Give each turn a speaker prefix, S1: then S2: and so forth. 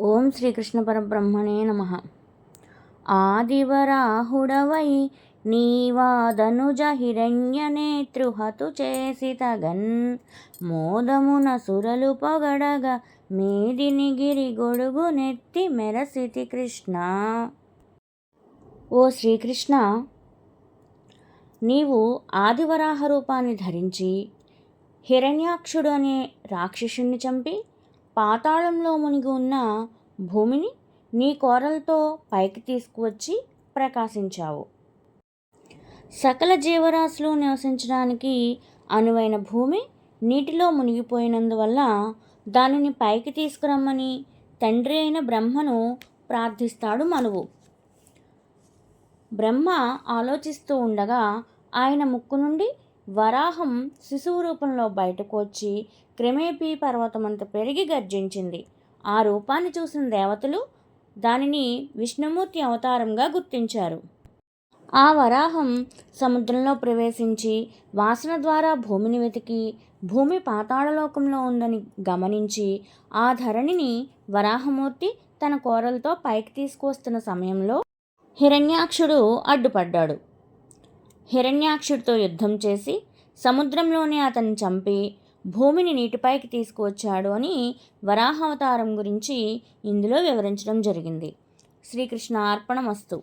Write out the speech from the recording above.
S1: ఓం శ్రీకృష్ణ పరబ్రహ్మణే నమ. ఆదివరాహుడవై నీవాదనుజ హిరణ్యనేతృహతు చేసి తగన్ మోదమున సురలు పొగడగా మేదిని గిరి గొడుగు నెత్తి మెరసితి కృష్ణ. ఓ శ్రీకృష్ణ నీవు ఆదివరాహ రూపాన్ని ధరించి హిరణ్యాక్షుడు అనే రాక్షసుణ్ణి చంపి పాతాళంలో మునిగి ఉన్న భూమిని నీ కోరలతో పైకి తీసుకువచ్చి ప్రకాశించావు. సకల జీవరాశులు నివసించడానికి అనువైన భూమి నీటిలో మునిగిపోయినందువల్ల దానిని పైకి తీసుకురమ్మని తండ్రి అయిన బ్రహ్మను ప్రార్థిస్తాడు మనువు. బ్రహ్మ ఆలోచిస్తూ ఉండగా ఆయన ముక్కు నుండి వరాహం శిశువు రూపంలో బయటకు వచ్చి క్రమేపీ పర్వతమంత పెరిగి గర్జించింది. ఆ రూపాన్ని చూసిన దేవతలు దానిని విష్ణుమూర్తి అవతారంగా గుర్తించారు. ఆ వరాహం సముద్రంలో ప్రవేశించి వాసన ద్వారా భూమిని వెతికి భూమి పాతాళలోకంలో ఉందని గమనించి ఆ ధరణిని వరాహమూర్తి తన కోరలతో పైకి తీసుకువస్తున్న సమయంలో హిరణ్యాక్షుడు అడ్డుపడ్డాడు. హిరణ్యాక్షుడితో యుద్ధం చేసి సముద్రంలోనే అతన్ని చంపి భూమిని నీటిపైకి తీసుకువచ్చాడు అని వరాహావతారం గురించి ఇందులో వివరించడం జరిగింది. శ్రీకృష్ణ అర్పణమస్తు.